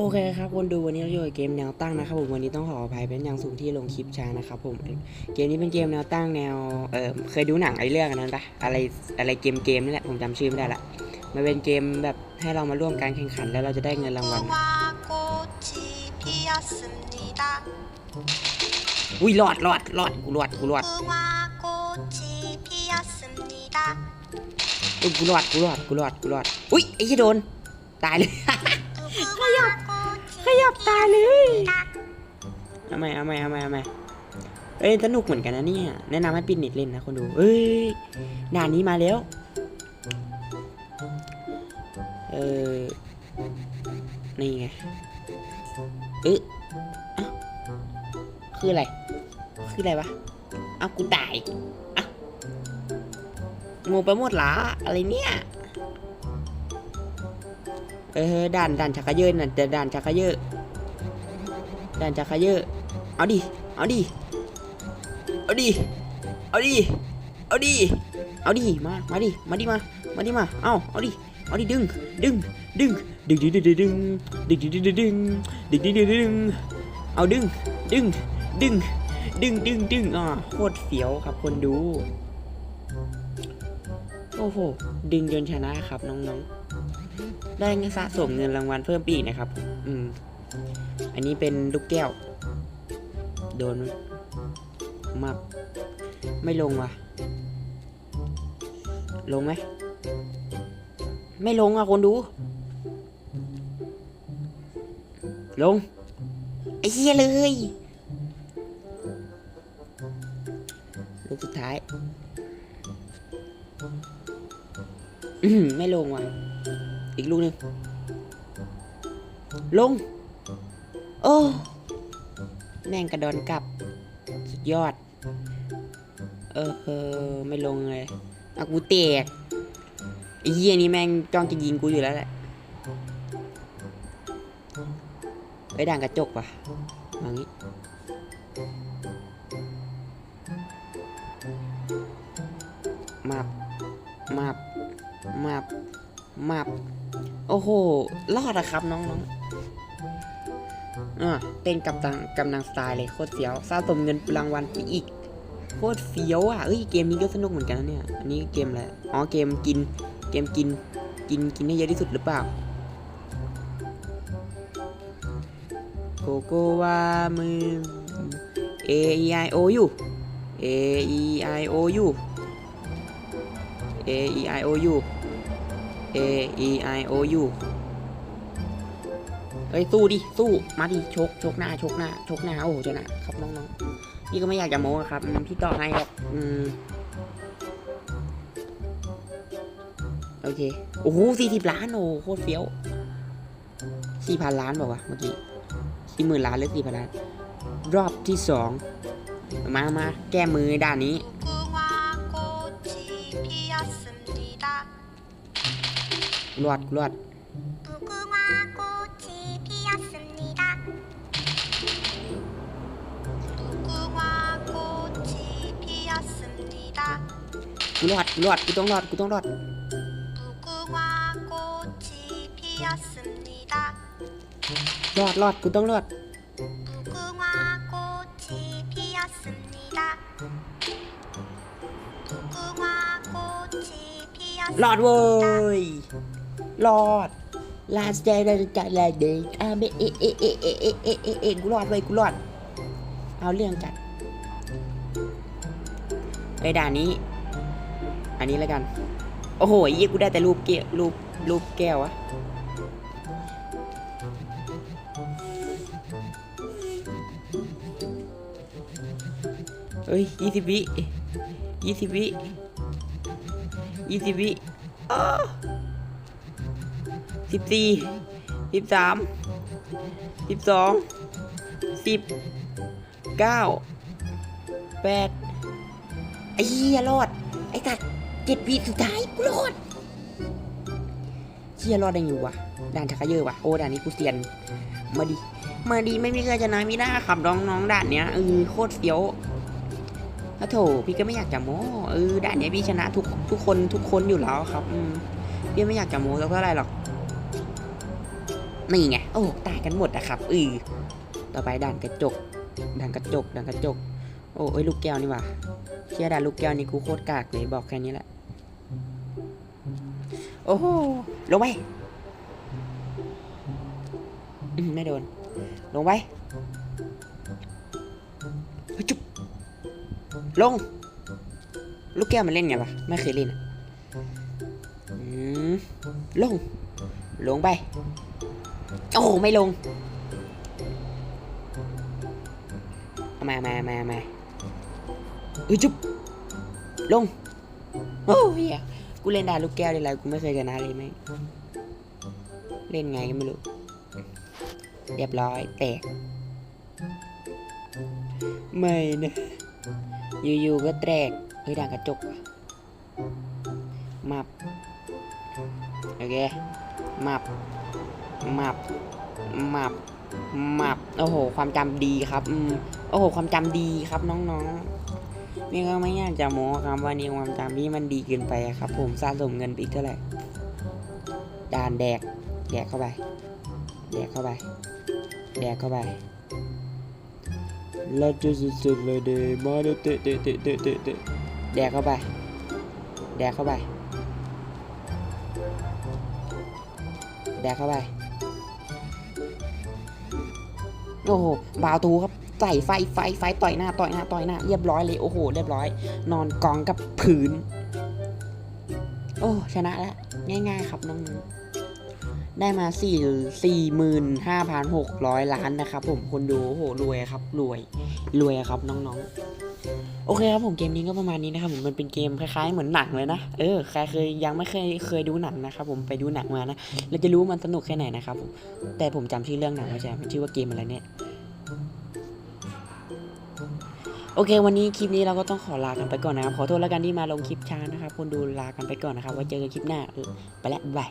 โอเคครับคนดูวันนี้เราอยู่กัเกมแนวตั้งนะครับผมวันนี้ต้องขออภัยเป็นอย่างสูงที่ลงคลิปช้านะครับผมเกมนี้เป็นเกมแนวตั้งแนวเออเคยดูหนังไอ้เรื่องนั้นปะอะไรอะไรเกมเกมนี่แหละผมจำชื่อไม่ได้ละมันเป็นเกมแบบให้เรามาร่วมการแข่งขันแล้วเราจะได้เงินรางวัลอุ้ยหลอดหลอดหลอดกูหลอดกูหลอดกูหลอดกูหลอดกูหลอดกูหลอดอุ้ยไอ้ที่โดนตายเลยขยับ ขยับตาเลยทำไมทำไมทำไมทำไมเอ้ยสนุกเหมือนกันนะเนี่ย แนะนำให้ปีนิดเล่นนะคนดู เอ้ยด่านนี้มาแล้ว เออ นี่ไงเอ๊ะคืออะไร คืออะไรวะ เอากูตายอะงงไปหมดละอะไรเนี่ย เออด่านด่านชักเยอะน่ะแต่ด่านชักเยอะด่านชักเยอะเอาดิเอาดิเอาดิเอาดิเอาดิเอาดิมามาดิมาดิมามาดิมาเอาเอาดิเอาดิดึงดึงดึงดึงดึงดึงดึงดึงดึงดึงดึงดึงดึงดึงดึงดึงเอาดึงดึงดึงดึงดึงดึงอะโคตรเสียวครับคนดู โอ้โห ดึงจนชนะครับน้องๆ ได้เงินสะสมเงินรางวัลเพิ่มปีกนะครับ อืม อันนี้เป็นลูกแก้ว โดนมับไม่ลงว่ะ ลงไหม ไม่ลงอะคนดู ลง ไอ้เหี้ยเลย ลูกสุดท้าย ไม่ลงว่ะ อีกลูกหนึ่งลง โอ้ แม่งกระดอนกลับ สุดยอด เออเออไม่ลงเลยอากูแตกไอ้เหี้ยนี่แม่งจ้องจะยิงกูอยู่แล้วแหละไอ้ด่างกระจกว่ะมางี้มาบมาบมาบมาบ โอ้โห รอดอะครับน้องๆอะเต้นกับตังกำลังสไตล์เลยโคตรเฟี้ยวสะสมเงินรางวัลไปอีก โคตรเฟี้ยวอะเอ้ยเกมนี้ก็สนุกเหมือนกันนะเนี่ย อันนี้เกมอะไร อ๋อเกมกิน เกมกิน กินกินให้เยอะที่สุดหรือเปล่า โกโกวามือ A E I O U A E I O U A E I O U A E I O U เฮ้ยสู้ดิสู้มาดิชกชกหน้าชกหน้าชกหน้าโอ้โหชนะครับน้องๆพี่ก็ไม่อยากจะโม้ครับพี่ต่อให้หรอกอืมโอเคโอ้โหสี่สิบล้านโอ้โหโคตรเฟี้ยวสี่พันล้านบอกว่าเมื่อกี้สี่หมื่นล้านหรือสี่พันล้าน รอบที่สองมามาแก้มือด้านนี้ ลวดลวดกูรอดกูรอดกูต้องรอดกูต้องรอดรอดรอดกูต้องรอดรอดเว้ย รอดลาสเตอร์จัดแลเดย์อ่าเบเอเอเอเอเอเอเอเอกูรอดเว้กูรอด เอาเรื่องจัดไอ้ด่านนี้ อันนี้แล้วกัน โอ้โหยี่กูได้แต่รูปเกรูปรูปแก้วอะเฮ้ยยี่สิบวิยี่สิบวิยี่สิบวิอ้า สิบสี่สิบสามสิบสองสิบเก้าแปดไอ้เหี้ยรอด ไอ้ตัดเจ็ดวิสุดท้ายกูรอดเชี่ยรอดได้อยู่วะด่านชักเยอะวะโอ้ด่านนี้กูเซียน มาดิมาดิไม่มีใครชนะมีหน้าขับน้องน้องด่านเนี้ยเออโคตรเฟี้ยวถ้าโถพี่ก็ไม่อยากจะโม้เออด่านเนี้ยพี่ชนะทุกทุกคนทุกคนอยู่แล้วครับพี่ไม่อยากจะโม้สักเท่าไหร่หรอก นี่ไง โอ้ตายกันหมดนะครับอือต่อไปด่านกระจก ด่านกระจก ด่านกระจก โอ้ยลูกแก้วนี่ว่ะเชี่ยด่านลูกแก้วนี่กูโคตรกากเลยบอกแค่นี้แหละ โอ้โหลงไปไม่โดน ลงไปฮ้ยจุ๊บลง ลูกแก้วมันเล่นไงวะ ไม่เคยเล่นอืมลง ลงไป โอ้โหไม่ลงมามามามาเฮ้ยจุ๊บลง โอ้เฮียกูเล่นดาลูกแก้วได้ไรกูไม่เคยชนะเลยไหมเล่นไงก็ไม่รู้ เรียบร้อยแตกไม่นะอยู่ๆก็แตกเฮ้ยด่างกระจกมับ โอเค มับ มับมับมับโอ้โห ความจำดีครับอืมโอ้โห ความจำดีครับน้องๆนี่ก็ไม่อยากจะโม้ครับว่านี่ความจำที่มันดีเกินไปครับ ผมสะสมเงินไปอีกเท่าไหร่ด่านแดก แดกเข้าไป แดกเข้าไป แดกเข้าไปแล้วจะสุดๆเลยเดมาเดเตเตะเตะเตะเตะเตะแดกเข้าไป แดกเข้าไป แดกเข้าไป โอ้โหบาวตูครับใส่ไฟไฟไฟต่อยหน้าต่อยหน้าต่อยหน้าเรียบร้อยเลยโอ้โหเรียบร้อย นอนกองกับผืน โอ้ชนะแล้วง่าย ๆ ครับน้องได้มาสี่สี่หมื่นห้าพันหกร้อยล้านนะครับ ผมคนดูโอ้โหรวยครับรวยรวยครับน้องๆ โอเคครับผมเกมนี้ก็ประมาณนี้นะครับผมมันเป็นเกมคล้ายๆเหมือนหนังเลยนะเออใครเคยยังไม่เคยเคยดูหนังนะครับผมไปดูหนังมานะเราจะรู้ว่ามันสนุกแค่ไหนนะครับผมแต่ผมจำชื่อเรื่องหนังไม่ใช่มันชื่อว่าเกมอะไรเนี่ยโอเค วันนี้คลิปนี้เราก็ต้องขอลากันไปก่อนนะครับขอโทษแล้วกันที่มาลงคลิปช้านะครับคนดูลากันไปก่อนนะครับไว้เจอกันคลิปหน้าไปแล้วบาย